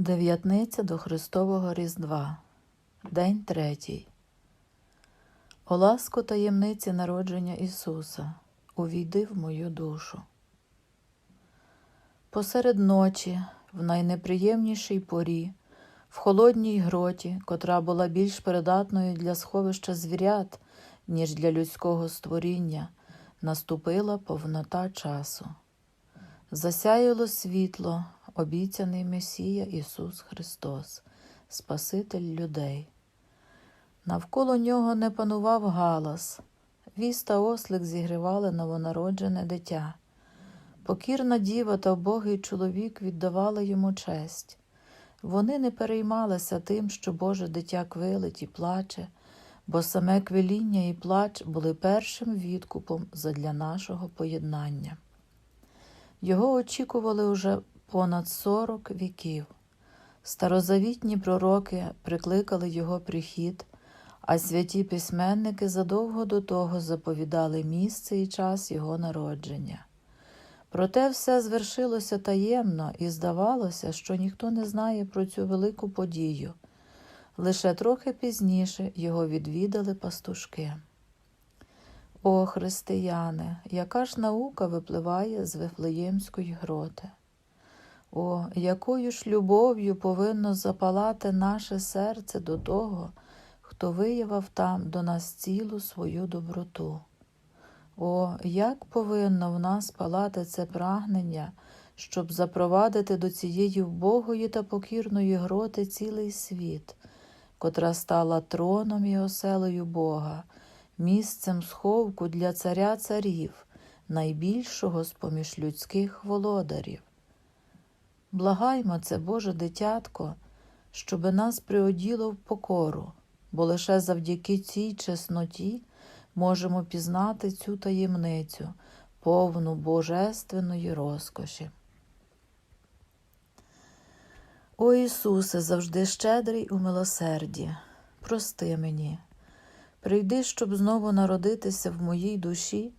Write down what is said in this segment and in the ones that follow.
Дев'ятниця до Христового Різдва, День третій. О ласко таємниці народження Ісуса, увійди в мою душу. Посеред ночі, в найнеприємнішій порі, в холодній гроті, котра була більш придатною для сховища звірят, ніж для людського створіння, наступила повнота часу. Засяяло світло, обіцяний Месія Ісус Христос, Спаситель людей. Навколо нього не панував галас, віс та ослик зігрівали новонароджене дитя. Покірна діва та вбогий чоловік віддавали йому честь. Вони не переймалися тим, що Боже дитя квилить і плаче, бо саме квиління і плач були першим відкупом задля нашого поєднання. Його очікували уже понад сорок віків. Старозавітні пророки прикликали його прихід, а святі письменники задовго до того заповідали місце і час його народження. Проте все звершилося таємно і здавалося, що ніхто не знає про цю велику подію. Лише трохи пізніше його відвідали пастушки. О, християни, яка ж наука випливає з Вифлеємської гроти? О, якою ж любов'ю повинно запалати наше серце до того, хто виявив там до нас цілу свою доброту. О, як повинно в нас палати це прагнення, щоб запровадити до цієї вбогої та покірної гроти цілий світ, котра стала троном і оселею Бога, місцем сховку для царя царів, найбільшого з поміж людських володарів. Благаймо це, Боже дитятко, щоби нас приоділо в покору, бо лише завдяки цій чесноті можемо пізнати цю таємницю, повну божественної розкоші. О Ісусе, завжди щедрий у милосерді, прости мені, прийди, щоб знову народитися в моїй душі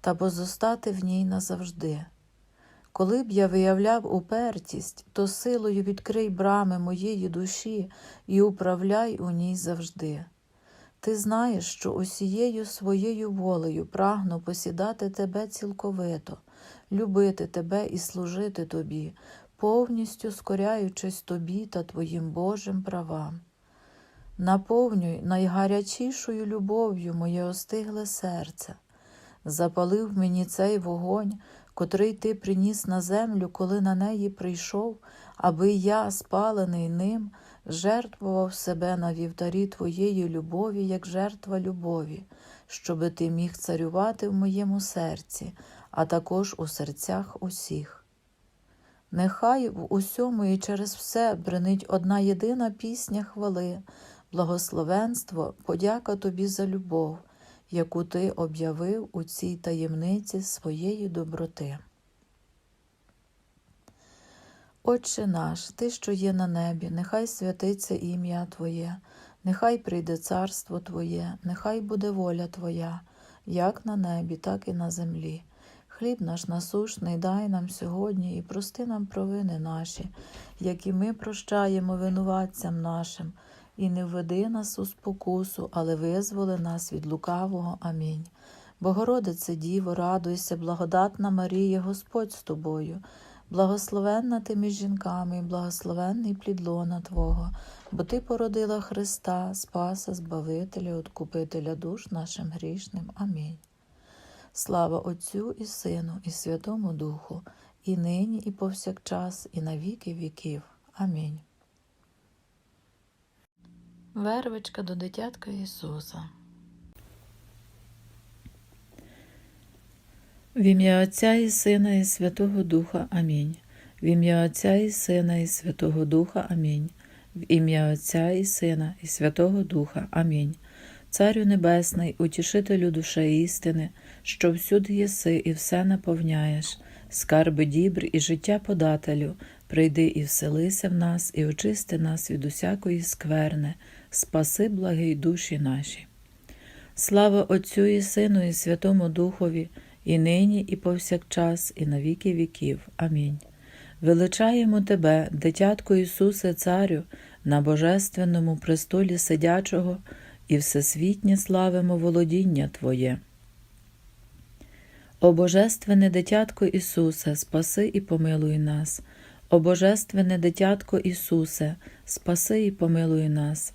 та позостати в ній назавжди. Коли б я виявляв упертість, то силою відкрий брами моєї душі і управляй у ній завжди. Ти знаєш, що усією своєю волею прагну посідати тебе цілковито, любити тебе і служити тобі, повністю скоряючись тобі та твоїм Божим правам. Наповнюй найгарячішою любов'ю моє остигле серце, запалив мені цей вогонь, котрий ти приніс на землю, коли на неї прийшов, аби я, спалений ним, жертвував себе на вівтарі твоєї любові, як жертва любові, щоби ти міг царювати в моєму серці, а також у серцях усіх. Нехай в усьому і через все бренить одна єдина пісня хвали, благословенство, подяка тобі за любов, яку ти об'явив у цій таємниці своєї доброти. Отче наш, Ти, що є на небі, нехай святиться ім'я Твоє, нехай прийде царство Твоє, нехай буде воля Твоя, як на небі, так і на землі. Хліб наш насушний дай нам сьогодні і прости нам провини наші, які ми прощаємо винуватцям нашим, і не введи нас у спокусу, але визволи нас від лукавого. Амінь. Богородице Діво, радуйся, благодатна Марія, Господь з тобою. Благословенна ти між жінками, і благословенний плід лона Твого, бо Ти породила Христа, Спаса, Збавителя, Откупителя душ нашим грішним. Амінь. Слава Отцю і Сину, і Святому Духу, і нині, і повсякчас, і на віки віків. Амінь. Вервичка до дитятка Ісуса. В ім'я Отця і Сина, і Святого Духа. Амінь. В ім'я Отця і Сина, і Святого Духа. Амінь. В ім'я Отця і Сина, і Святого Духа. Амінь. Царю Небесний, утішителю душе істини, що всюди єси і все наповняєш, скарби дібр і життя подателю, прийди і вселися в нас, і очисти нас від усякої скверни, спаси благий душі наші. Слава Отцю і Сину, і Святому Духові, і нині, і повсякчас, і на віки віків. Амінь. Величаємо Тебе, дитятко Ісусе Царю, на божественному престолі сидячого, і всесвітнє славимо володіння Твоє. О Божественне дитятко Ісусе, спаси і помилуй нас. О Божественне дитятко Ісусе, спаси і помилуй нас.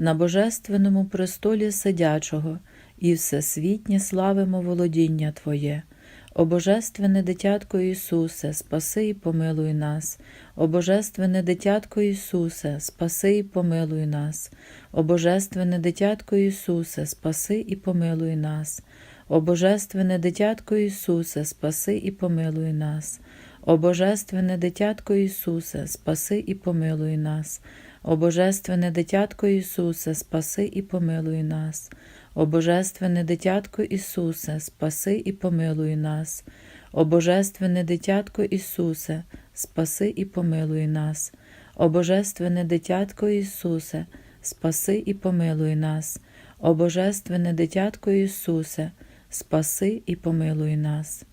на божественному престолі сидячого, і всесвітнє славимо володіння Твоє. О Божественне дитятко Ісусе, спаси і помилуй нас. О Божественне дитятко Ісусе, спаси і помилуй нас. О Божественне дитятко Ісусе, спаси і помилуй нас. О Божественне дитятко Ісусе, спаси і помилуй нас. О Божественне дитятко Ісусе, спаси і помилуй нас. О Божественне дитятко Ісусе, спаси і помилуй нас. О Божественне дитятко Ісусе, спаси і помилуй нас. О Божественне дитятко Ісусе, спаси і помилуй нас. О Божественне дитятко Ісусе, спаси і помилуй нас. О Божественне дитятко Ісусе, спаси і помилуй нас.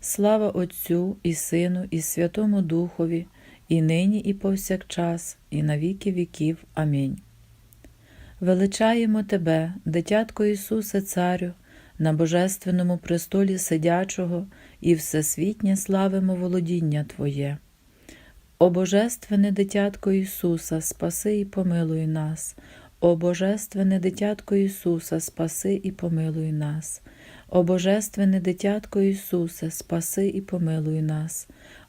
Слава Отцю і Сину, і Святому Духові, і нині, і повсякчас, і на віки віків. Амінь. Величаємо Тебе, дитятко Ісусе Царю, на божественному престолі сидячого, і всесвітнє славимо володіння Твоє. О Божественне дитятко Ісуса, спаси і помилуй нас. О Божественне дитятко Ісуса, спаси і помилуй нас. О Божественне дитятко Ісусе, спаси і помилуй нас.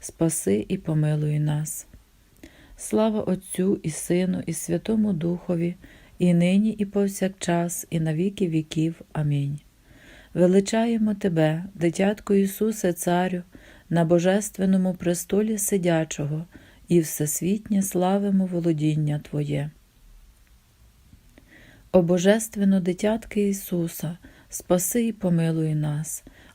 спаси і помилуй нас. Слава Отцю і Сину, і Святому Духові, і нині, і повсякчас, і на віки віків. Амінь. Величаємо Тебе, дитятко Ісусе Царю, на божественному престолі сидячого, і всесвітнє славимо володіння Твоє. О Божественно дитятки Ісуса, спаси і помилуй нас.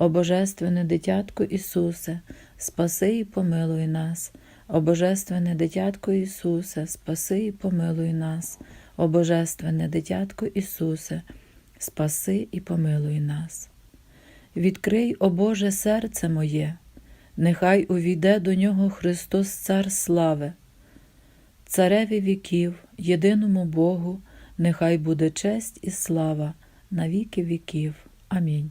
О Божественне дитятко Ісусе, спаси і помилуй нас. О Божественне дитятко Ісусе, спаси і помилуй нас. О Божественне дитятко Ісусе, спаси і помилуй нас. Відкрий, о Боже, серце моє, нехай увійде до нього Христос Цар слави. Цареві віків, єдиному Богу, нехай буде честь і слава на віки віків. Амінь.